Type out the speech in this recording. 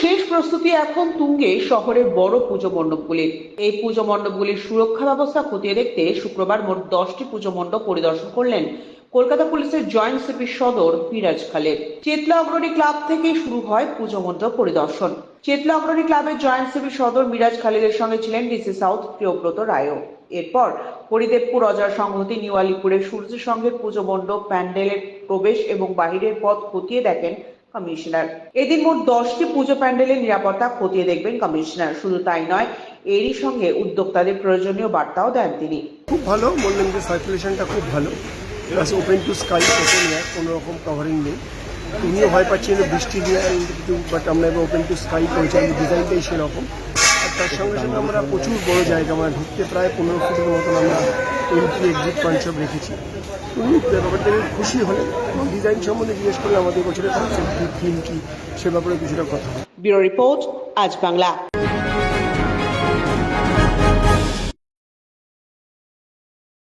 শেষ প্রস্তুতি এখন তুঙ্গে শহরের বড় পুজো মণ্ডপগুলির এই পুজো মণ্ডপগুলির সুরক্ষা ব্যবস্থা খতিয়ে দেখতে শুক্রবার মোট দশটি পুজো মণ্ডপ পরিদর্শন করলেন কলকাতা পুলিশের জয়েন্ট সিপি সদর মিরাজ খালেদ। চেতলা অগ্রণী ক্লাব থেকে শুরু হয় পুজো মণ্ডপ পরিদর্শন। চেতলা অগ্রণী ক্লাবের জয়েন্ট সিপি সদর মিরাজ খালেদের সঙ্গে ছিলেন ডিসি সাউথ প্রিয়ব্রত রায়ও। এরপর হরিদেবপুর অজয় সংহতি নিউ আলিপুরের সূর্য সংঘের পুজো মণ্ডপ প্যান্ডেলের প্রবেশ এবং বাহিরের পথ খতিয়ে দেখেন কমিশনার। এদিন মোট দশটি পুজো প্যান্ডেলের নিরাপত্তা খতিয়ে দেখবেন কমিশনার। শুধু তাই নয়, এরই সঙ্গে উদ্যোক্তাদের প্রয়োজনীয় বার্তাও দেন তিনি। খুব ভালো বললেন যে সার্কুলেশনটা খুব ভালো। Plus open to sky open air কোনো রকম কভারিং নেই। উনিও ভয় পাচ্ছেন বৃষ্টি দিয়ে কিন্তু বাট আমরা এবার ওপেন টু স্কাই করেছি আমি ডিজাইনটাই সেরকম। আর তার সঙ্গে সঙ্গে আমরা প্রচুর বড় জায়গা আমরা ঢুকতে প্রায় পনেরো ফুটের মতন আমরা এন্ট্রি এক্সিট পয়েন্ট সব রেখেছি। উনি ব্যাপারটা খুশি হলে ডিজাইন সম্বন্ধে জিজ্ঞেস করলে আমাদের বছরের কনসেপ্ট থিম কী, সে ব্যাপারে কিছুটা কথা হয় ব্যুরো রিপোর্ট, আজ বাংলা।